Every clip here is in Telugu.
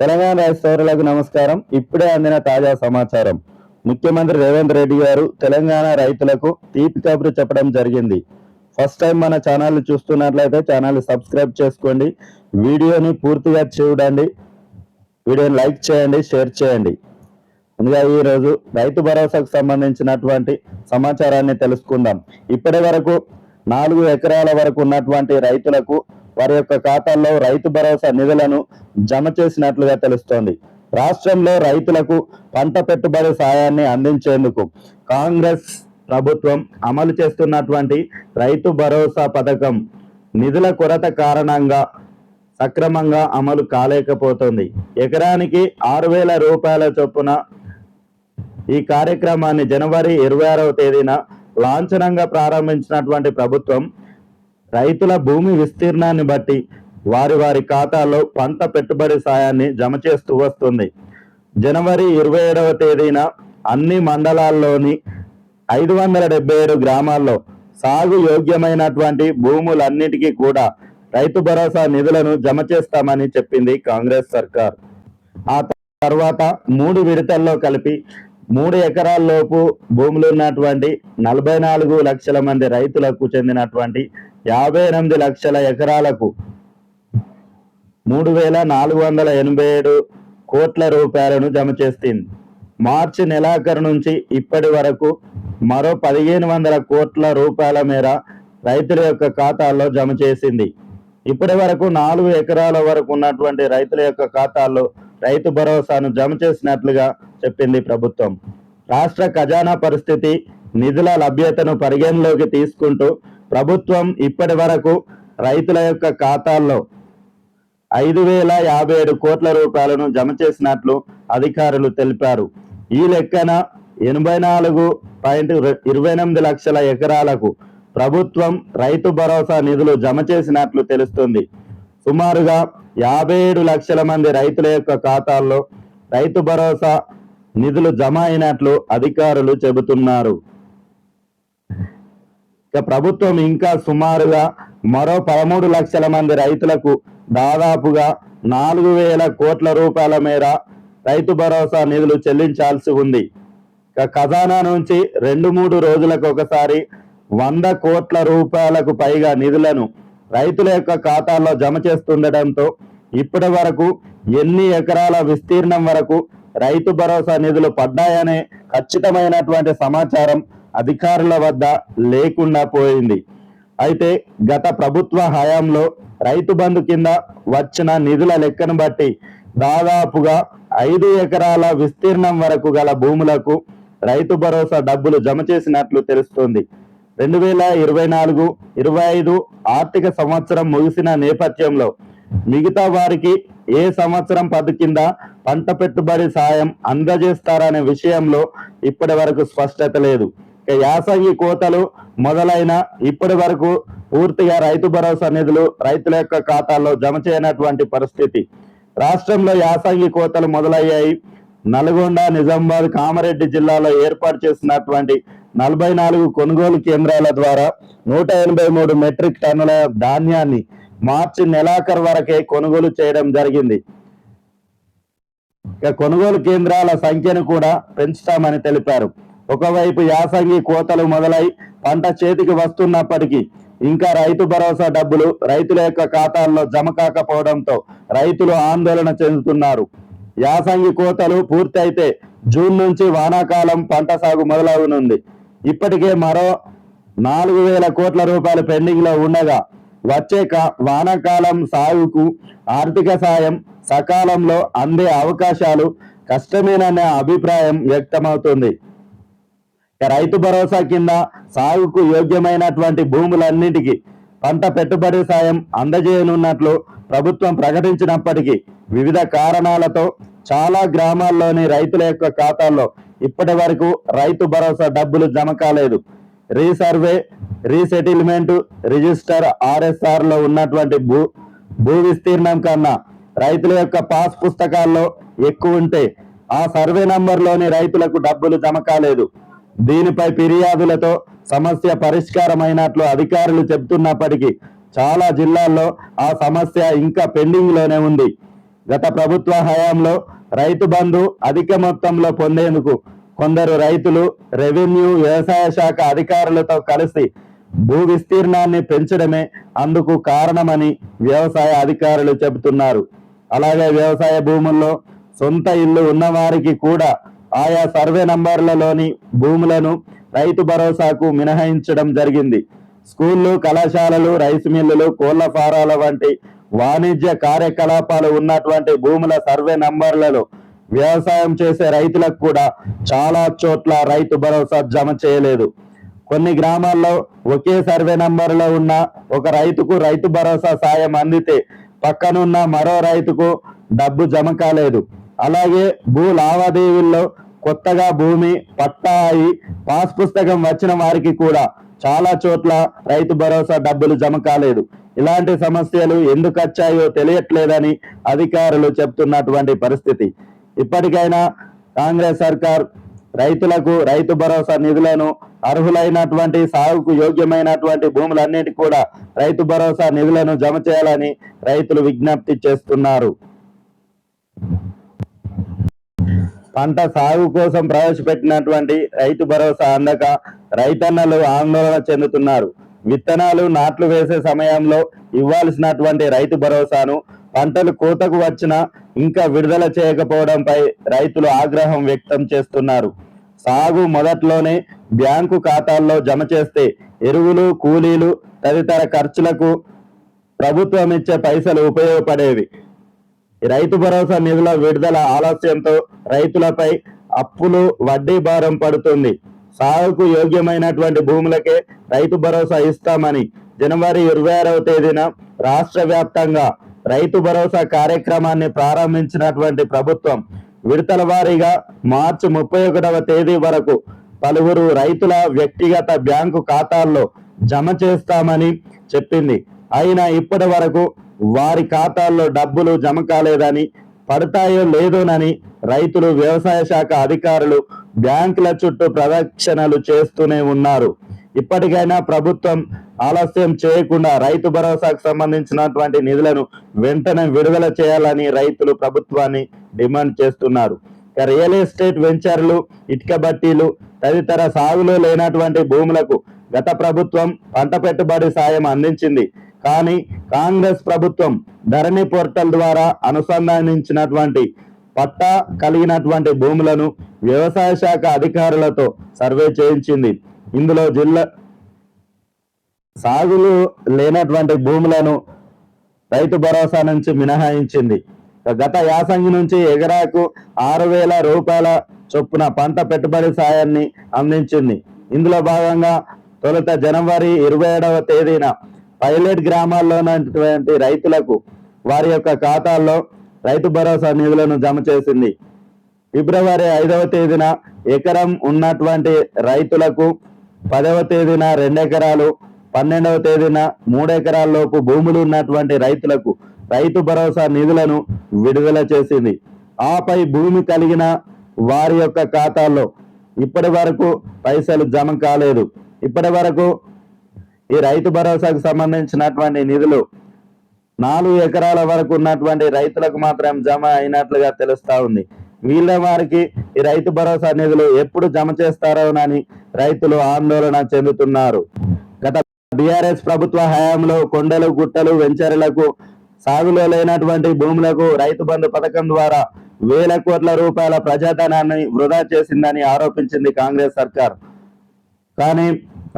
తెలంగాణ రాష్ట్ర నమస్కారం. ఇప్పుడే అందిన తాజా సమాచారం. ముఖ్యమంత్రి రేవంత్ రెడ్డి గారు తెలంగాణ రైతులకు తీపి కబురు చెప్పడం జరిగింది. ఫస్ట్ టైం మన ఛానల్ చూస్తున్నట్లయితే ఛానల్ సబ్స్క్రైబ్ చేసుకోండి. వీడియోని పూర్తిగా చూడండి. వీడియోని లైక్ చేయండి షేర్ చేయండి. ముందుగా ఈ రోజు రైతు భరోసాకు సంబంధించినటువంటి సమాచారాన్ని తెలుసుకుందాం. ఇప్పటి వరకు నాలుగు ఎకరాల వరకు ఉన్నటువంటి రైతులకు వారి యొక్క ఖాతాల్లో రైతు భరోసా నిధులను జమ చేసినట్లుగా తెలుస్తోంది. రాష్ట్రంలో రైతులకు పంట పెట్టుబడి సాయాన్ని అందించేందుకు కాంగ్రెస్ ప్రభుత్వం అమలు చేస్తున్నటువంటి రైతు భరోసా పథకం నిధుల కొరత కారణంగా సక్రమంగా అమలు కాలేకపోతుంది. ఎకరానికి ఆరు వేల రూపాయల చొప్పున ఈ కార్యక్రమాన్ని జనవరి ఇరవై ఆరవ తేదీన లాంఛనంగా ప్రారంభించినటువంటి ప్రభుత్వం రైతుల భూమి విస్తీర్ణాన్ని బట్టి వారి వారి ఖాతాలో పంట పెట్టుబడి సాయాన్ని జమ చేస్తూ వస్తుంది. జనవరి ఇరవై ఏడవ తేదీన అన్ని మండలాల్లోని ఐదు వందల డెబ్బై ఏడు గ్రామాల్లో సాగు యోగ్యమైనటువంటి భూములన్నిటికీ కూడా రైతు భరోసా నిధులను జమ చేస్తామని చెప్పింది కాంగ్రెస్ సర్కార్. ఆ తర్వాత మూడు విడతల్లో కలిపి మూడు ఎకరాల లోపు భూములు ఉన్నటువంటి నలభై నాలుగు లక్షల మంది రైతులకు చెందినటువంటి యాభై ఎనిమిది లక్షల ఎకరాలకు మూడు వేల నాలుగు వందల ఎనభై ఏడు కోట్ల రూపాయలను జమ చేస్తుంది మార్చి నెలాఖరు నుంచి ఇప్పటి వరకు మరో పదిహేను వందల కోట్ల రూపాయల మేర రైతుల యొక్క ఖాతాల్లో జమ చేసింది. ఇప్పటి వరకు నాలుగు ఎకరాల వరకు ఉన్నటువంటి రైతుల యొక్క ఖాతాల్లో రైతు భరోసాను జమ చేసినట్లుగా చెప్పింది ప్రభుత్వం. రాష్ట్ర ఖజానా పరిస్థితి నిధుల లభ్యతను పరిగణలోకి తీసుకుంటూ ప్రభుత్వం ఇప్పటి వరకు రైతుల యొక్క ఖాతాల్లో ఐదు వేల యాభై ఏడు కోట్ల రూపాయలను జమ చేసినట్లు అధికారులు తెలిపారు. ఈ లెక్కన ఎనభై నాలుగు పాయింట్ ఇరవై ఎనిమిది లక్షల ఎకరాలకు ప్రభుత్వం రైతు భరోసా నిధులు జమ చేసినట్లు తెలుస్తుంది. సుమారుగా యాభై ఏడు లక్షల మంది రైతుల యొక్క ఖాతాల్లో రైతు భరోసా నిధులు జమ అయినట్లు అధికారులు చెబుతున్నారు. ప్రభుత్వం ఇంకా సుమారుగా మరో పదమూడు లక్షల మంది రైతులకు దాదాపుగా నాలుగు వేల కోట్ల రూపాయల మేర రైతు భరోసా నిధులు చెల్లించాల్సి ఉంది. ఖజానా నుంచి రెండు మూడు రోజులకు ఒకసారి వంద కోట్ల రూపాయలకు పైగా నిధులను రైతుల యొక్క ఖాతాల్లో జమ చేస్తుండటంతో ఇప్పటి వరకు ఎన్ని ఎకరాల విస్తీర్ణం వరకు రైతు భరోసా నిధులు పడ్డాయనే ఖచ్చితమైనటువంటి సమాచారం అధికారుల వద్ద లేకుండా పోయింది. అయితే గత ప్రభుత్వ హయాంలో రైతు బంధు కింద వచ్చిన నిధుల లెక్కను బట్టి దాదాపుగా ఐదు ఎకరాల విస్తీర్ణం వరకు గల భూములకు రైతు భరోసా డబ్బులు జమ చేసినట్లు తెలుస్తోంది. రెండు వేల ఇరవై నాలుగు ఇరవై ఐదు ఆర్థిక సంవత్సరం ముగిసిన నేపథ్యంలో మిగతా వారికి ఏ సంవత్సరం పద్దు కింద పంట పెట్టుబడి సాయం అందజేస్తారనే విషయంలో ఇప్పటి వరకు స్పష్టత లేదు. యాసంగి కోతలు మొదలైన ఇప్పటి వరకు పూర్తిగా రైతు భరోసా నిధులు రైతుల యొక్క ఖాతాల్లో జమ చేయనటువంటి పరిస్థితి. రాష్ట్రంలో యాసంగి కోతలు మొదలయ్యాయి. నల్గొండ నిజామాబాద్ కామారెడ్డి జిల్లాలో ఏర్పాటు చేసినటువంటి నలభై నాలుగు కొనుగోలు కేంద్రాల ద్వారా నూట ఎనభై మూడు మెట్రిక్ టన్నుల ధాన్యాన్ని మార్చి నెలాఖరు వరకే కొనుగోలు చేయడం జరిగింది. ఇక కొనుగోలు కేంద్రాల సంఖ్యను కూడా పెంచుతామని తెలిపారు. ఒకవైపు యాసంగి కోతలు మొదలై పంట చేతికి వస్తున్నప్పటికీ ఇంకా రైతు భరోసా డబ్బులు రైతుల యొక్క ఖాతాల్లో జమ కాకపోవడంతో రైతులు ఆందోళన చెందుతున్నారు. యాసంగి కోతలు పూర్తయితే జూన్ నుంచి వానాకాలం పంట సాగు మొదలవనుంది. ఇప్పటికే మరో నాలుగు వేల కోట్ల రూపాయలు పెండింగ్లో ఉండగా వచ్చే వానాకాలం సాగుకు ఆర్థిక సాయం సకాలంలో అందే అవకాశాలు కష్టమేననే అభిప్రాయం వ్యక్తమవుతుంది. రైతు భరోసా కింద సాగుకు యోగ్యమైనటువంటి భూములన్నిటికీ పంట పెట్టుబడి సాయం అందజేయనున్నట్లు ప్రభుత్వం ప్రకటించినప్పటికీ వివిధ కారణాలతో చాలా గ్రామాల్లోని రైతుల యొక్క ఖాతాల్లో ఇప్పటి వరకు రైతు భరోసా డబ్బులు జమ కాలేదు. రీసర్వే రీసెటిల్మెంట్ రిజిస్టర్ ఆర్ఎస్ఆర్లో ఉన్నటువంటి భూ భూ విస్తీర్ణం కన్నా రైతుల యొక్క పాస్ పుస్తకాల్లో ఎక్కువ ఉంటే ఆ సర్వే నంబర్లోని రైతులకు డబ్బులు జమ కాలేదు. దీనిపై ఫిర్యాదులతో సమస్య పరిష్కారమైనట్లు అధికారులు చెబుతున్నప్పటికీ చాలా జిల్లాల్లో ఆ సమస్య ఇంకా పెండింగ్లోనే ఉంది. గత ప్రభుత్వ హయాంలో రైతు బంధు అధిక మొత్తంలో పొందేందుకు కొందరు రైతులు రెవెన్యూ వ్యవసాయ శాఖ అధికారులతో కలిసి భూ విస్తీర్ణాన్ని పెంచడమే అందుకు కారణమని వ్యవసాయ అధికారులు చెబుతున్నారు. అలాగే వ్యవసాయ భూముల్లో సొంత ఇల్లు ఉన్నవారికి కూడా ఆయా సర్వే నంబర్లలోని భూములను రైతు భరోసాకు మినహాయించడం జరిగింది. స్కూళ్ళు కళాశాలలు రైస్ మిల్లులు కోళ్ళ ఫారాల వంటి వాణిజ్య కార్యకలాపాలు ఉన్నటువంటి భూముల సర్వే నంబర్లలో వ్యవసాయం చేసే రైతులకు కూడా చాలా చోట్ల రైతు భరోసా జమ చేయలేదు. కొన్ని గ్రామాల్లో ఒకే సర్వే నంబర్లో ఉన్న ఒక రైతుకు రైతు భరోసా సాయం అందితే పక్కనున్న మరో రైతుకు డబ్బు జమ కాలేదు. అలాగే భూ లావాదేవీల్లో కొత్తగా భూమి పట్టాయి పాస్ పుస్తకం వచ్చిన వారికి కూడా చాలా చోట్ల రైతు భరోసా డబ్బులు జమ కాలేదు. ఇలాంటి సమస్యలు ఎందుకు వచ్చాయో తెలియట్లేదని అధికారులు చెప్తున్నటువంటి పరిస్థితి. ఇప్పటికైనా కాంగ్రెస్ సర్కార్ రైతులకు రైతు భరోసా నిధులను అర్హులైనటువంటి సాగుకు యోగ్యమైనటువంటి భూములన్నిటి కూడా రైతు భరోసా నిధులను జమ చేయాలని రైతులు విజ్ఞప్తి చేస్తున్నారు. పంట సాగు కోసం ప్రవేశపెట్టినటువంటి రైతు భరోసా అందక రైతన్నలు ఆందోళన చెందుతున్నారు. విత్తనాలు నాట్లు వేసే సమయంలో ఇవ్వాల్సినటువంటి రైతు భరోసాను పంటలు కోతకు వచ్చిన ఇంకా విడుదల చేయకపోవడంపై రైతులు ఆగ్రహం వ్యక్తం చేస్తున్నారు. సాగు మొదట్లోనే బ్యాంకు ఖాతాల్లో జమ చేస్తే ఎరువులు కూలీలు తదితర ఖర్చులకు ప్రభుత్వం ఇచ్చే పైసలు ఉపయోగపడేవి. రైతు భరోసా నిధుల విడుదల ఆలస్యంతో రైతులపై అప్పులు వడ్డీ భారం పడుతుంది. సాగుకు యోగ్యమైనటువంటి భూములకే రైతు భరోసా ఇస్తామని జనవరి ఇరవై ఆరవ తేదీన రాష్ట్ర వ్యాప్తంగా రైతు భరోసా కార్యక్రమాన్ని ప్రారంభించినటువంటి ప్రభుత్వం విడతల వారీగా మార్చి ముప్పై ఒకటవ తేదీ వరకు పలువురు రైతుల వ్యక్తిగత బ్యాంకు ఖాతాల్లో జమ చేస్తామని చెప్పింది. అయినా ఇప్పటి వరకు వారి ఖాతాల్లో డబ్బులు జమ కాలేదని పడతాయో లేదోనని రైతులు వ్యవసాయ శాఖ అధికారులు బ్యాంకుల చుట్టూ ప్రదక్షిణలు చేస్తూనే ఉన్నారు. ఇప్పటికైనా ప్రభుత్వం ఆలస్యం చేయకుండా రైతు భరోసాకు సంబంధించినటువంటి నిధులను వెంటనే విడుదల చేయాలని రైతులు ప్రభుత్వాన్ని డిమాండ్ చేస్తున్నారు. ఇక రియల్ ఎస్టేట్ వెంచర్లు ఇటుక బట్టీలు తదితర సాగులో లేనటువంటి భూములకు గత ప్రభుత్వం పంట పెట్టుబడి సాయం అందించింది. కానీ కాంగ్రెస్ ప్రభుత్వం ధరణి పోర్టల్ ద్వారా అనుసంధానించినటువంటి పట్టా కలిగినటువంటి భూములను వ్యవసాయ శాఖ అధికారులతో సర్వే చేయించింది. ఇందులో జిల్లా సాగులు లేనటువంటి భూములను రైతు భరోసా నుంచి మినహాయించింది. గత యాసంగి నుంచి ఎగరాకు ఆరు వేల రూపాయల చొప్పున పంట పెట్టుబడి సాయాన్ని అందించింది. ఇందులో భాగంగా తొలుత జనవరి ఇరవై ఏడవ తేదీన పైలట్ గ్రామాల్లో ఉన్నటువంటి రైతులకు వారి యొక్క ఖాతాల్లో రైతు భరోసా నిధులను జమ చేసింది. ఫిబ్రవరి ఐదవ తేదీన ఎకరం ఉన్నటువంటి రైతులకు పదవ తేదీన రెండు ఎకరాలు పన్నెండవ తేదీన మూడు భూములు ఉన్నటువంటి రైతులకు రైతు భరోసా నిధులను విడుదల చేసింది. ఆపై భూమి కలిగిన వారి యొక్క ఖాతాల్లో ఇప్పటి వరకు పైసలు జమ కాలేదు. ఇప్పటి వరకు ఈ రైతు భరోసాకు సంబంధించినటువంటి నిధులు నాలుగు ఎకరాల వరకు ఉన్నటువంటి రైతులకు మాత్రం జమ అయినట్లుగా తెలుస్తా ఉంది. వీళ్ళ వారికి ఈ రైతు భరోసా నిధులు ఎప్పుడు జమ చేస్తారోనని రైతులు ఆందోళన చెందుతున్నారు. గత బీఆర్ఎస్ ప్రభుత్వ హయాంలో కొండలు గుట్టలు వెంచర్లకు సాగులో లేనటువంటి భూములకు రైతు బంధు పథకం ద్వారా వేల కోట్ల రూపాయల ప్రజాధనాన్ని వృధా చేసిందని ఆరోపించింది కాంగ్రెస్ సర్కార్. కానీ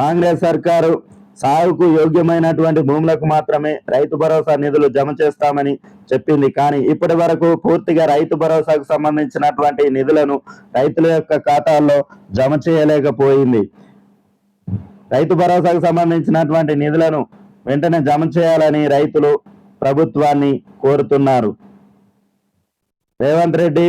కాంగ్రెస్ సర్కారు సాగుకు యోగ్యమైనటువంటి భూములకు మాత్రమే రైతు భరోసా నిధులు జమ చేస్తామని చెప్పింది. కానీ ఇప్పటి వరకు పూర్తిగా రైతు భరోసాకు సంబంధించినటువంటి నిధులను రైతుల యొక్క ఖాతాల్లో జమ చేయలేకపోయింది. రైతు భరోసాకు సంబంధించినటువంటి నిధులను వెంటనే జమ చేయాలని రైతులు ప్రభుత్వాన్ని కోరుతున్నారు. రేవంత్ రెడ్డి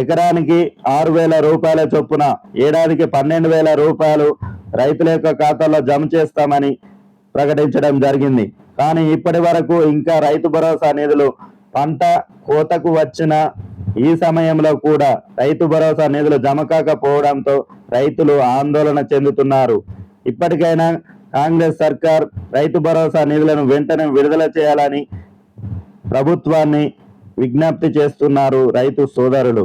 ఎకరానికి ఆరు వేల రూపాయల చొప్పున ఏడాదికి పన్నెండు వేల రూపాయలు రైతుల యొక్క ఖాతాలో జమ చేస్తామని ప్రకటించడం జరిగింది. కానీ ఇప్పటి వరకు ఇంకా రైతు భరోసా నిధులు పంట కోతకు వచ్చిన ఈ సమయంలో కూడా రైతు భరోసా నిధులు జమ కాకపోవడంతో రైతులు ఆందోళన చెందుతున్నారు. ఇప్పటికైనా కాంగ్రెస్ సర్కార్ రైతు భరోసా నిధులను వెంటనే విడుదల చేయాలని ప్రభుత్వాన్ని విజ్ఞప్తి చేస్తున్నారు రైతు సోదరులు.